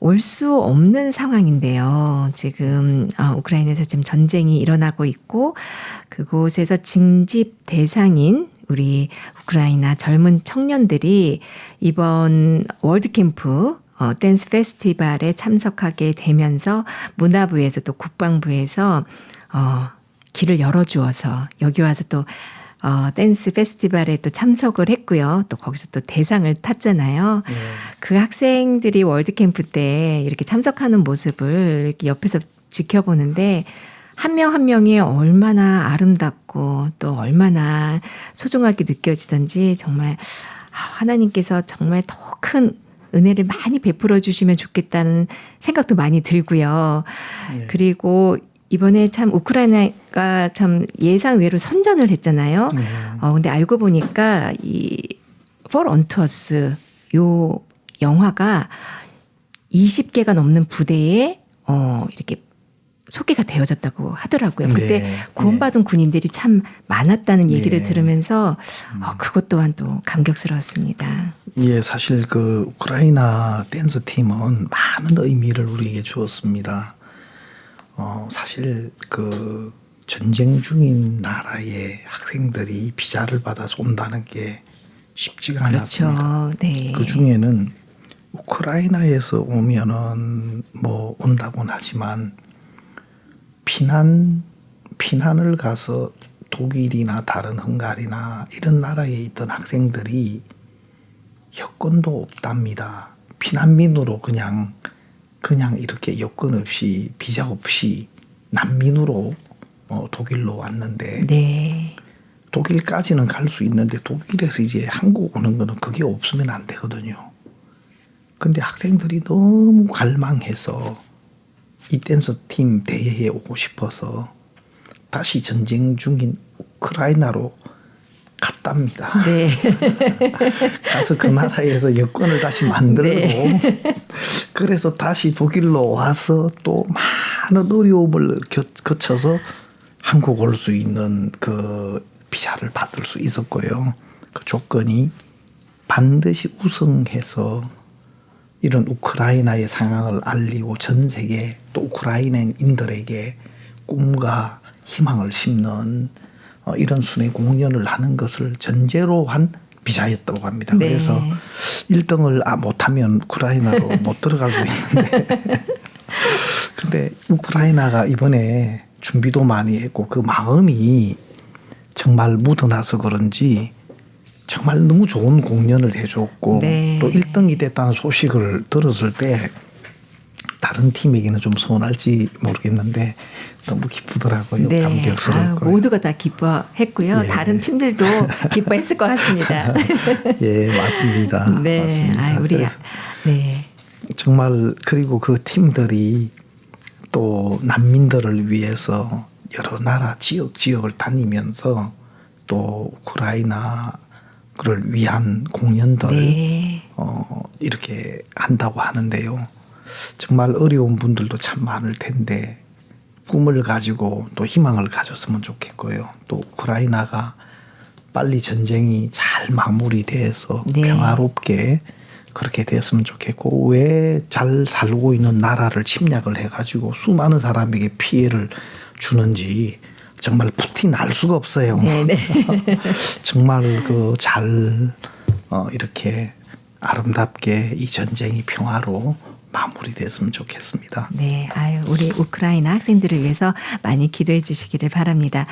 올 수 없는 상황인데요. 지금 어, 우크라이나에서 지금 전쟁이 일어나고 있고 그곳에서 징집 대상인 우리 우크라이나 젊은 청년들이 이번 월드 캠프 어, 댄스 페스티벌에 참석하게 되면서 문화부에서 또 국방부에서 어, 길을 열어주어서 여기 와서 또 어, 댄스 페스티벌에 또 참석을 했고요. 또 거기서 또 대상을 탔잖아요. 네. 그 학생들이 월드캠프 때 이렇게 참석하는 모습을 이렇게 옆에서 지켜보는데 한 명한 명이 얼마나 아름답고 또 얼마나 소중하게 느껴지던지 정말 아, 하나님께서 정말 더 큰 은혜를 많이 베풀어 주시면 좋겠다는 생각도 많이 들고요. 네. 그리고 이번에 참 우크라이나가 참 예상 외로 선전을 했잖아요. 네. 어, 근데 알고 보니까 이 For Unto Us 요 영화가 20개가 넘는 부대에 어, 이렇게 소개가 되어졌다고 하더라고요. 그때 네. 구원받은 군인들이 참 많았다는 얘기를 네. 들으면서 어, 그것 또한 또 감격스러웠습니다. 예, 사실 그 우크라이나 댄스 팀은 많은 의미를 우리에게 주었습니다. 어, 사실 그 전쟁 중인 나라의 학생들이 비자를 받아서 온다는 게 쉽지가 않았습니다. 그렇죠. 네. 그 중에는 우크라이나에서 오면은 뭐 온다고는 하지만 피난 피난을 가서 독일이나 다른 헝가리나 이런 나라에 있던 학생들이 여건도 없답니다. 피난민으로 그냥 그냥 이렇게 여건 없이 비자 없이 난민으로 어, 독일로 왔는데 네. 독일까지는 갈 수 있는데 독일에서 이제 한국 오는 거는 그게 없으면 안 되거든요. 근데 학생들이 너무 갈망해서 이 댄서 팀 대회에 오고 싶어서 다시 전쟁 중인 우크라이나로 갔답니다. 네. 가서 그 나라에서 여권을 다시 만들고 네. 그래서 다시 독일로 와서 또 많은 어려움을 겨, 거쳐서 한국 올 수 있는 그 비자를 받을 수 있었고요. 그 조건이 반드시 우승해서 이런 우크라이나의 상황을 알리고 전 세계 또 우크라이나인들에게 꿈과 희망을 심는 어, 이런 순회 공연을 하는 것을 전제로 한 비자였다고 합니다. 네. 그래서 1등을 아, 못하면 우크라이나로 못 들어갈 수 있는데 근데 우크라이나가 이번에 준비도 많이 했고 그 마음이 정말 묻어나서 그런지 정말 너무 좋은 공연을 해줬고 네. 또 1등이 됐다는 소식을 들었을 때 다른 팀에게는 좀 서운할지 모르겠는데 너무 기쁘더라고요. 네. 감격스럽고. 모두가 다 기뻐했고요. 예. 다른 팀들도 기뻐했을 것 같습니다. 예, 맞습니다. 네. 맞습니다. 아, 우리 네. 정말 그리고 그 팀들이 또 난민들을 위해서 여러 나라 지역 지역을 다니면서 또 우크라이나를 위한 공연들 네. 어, 이렇게 한다고 하는데요. 정말 어려운 분들도 참 많을 텐데 꿈을 가지고 또 희망을 가졌으면 좋겠고요. 또 우크라이나가 빨리 전쟁이 잘 마무리돼서 네. 평화롭게 그렇게 되었으면 좋겠고 왜 잘 살고 있는 나라를 침략을 해가지고 수많은 사람에게 피해를 주는지 정말 푸틴 알 수가 없어요. 네, 네. 정말 그 잘 어, 이렇게 아름답게 이 전쟁이 평화로 마무리됐으면 좋겠습니다. 네, 아유, 우리 우크라이나 학생들을 위해서 많이 기도해 주시기를 바랍니다.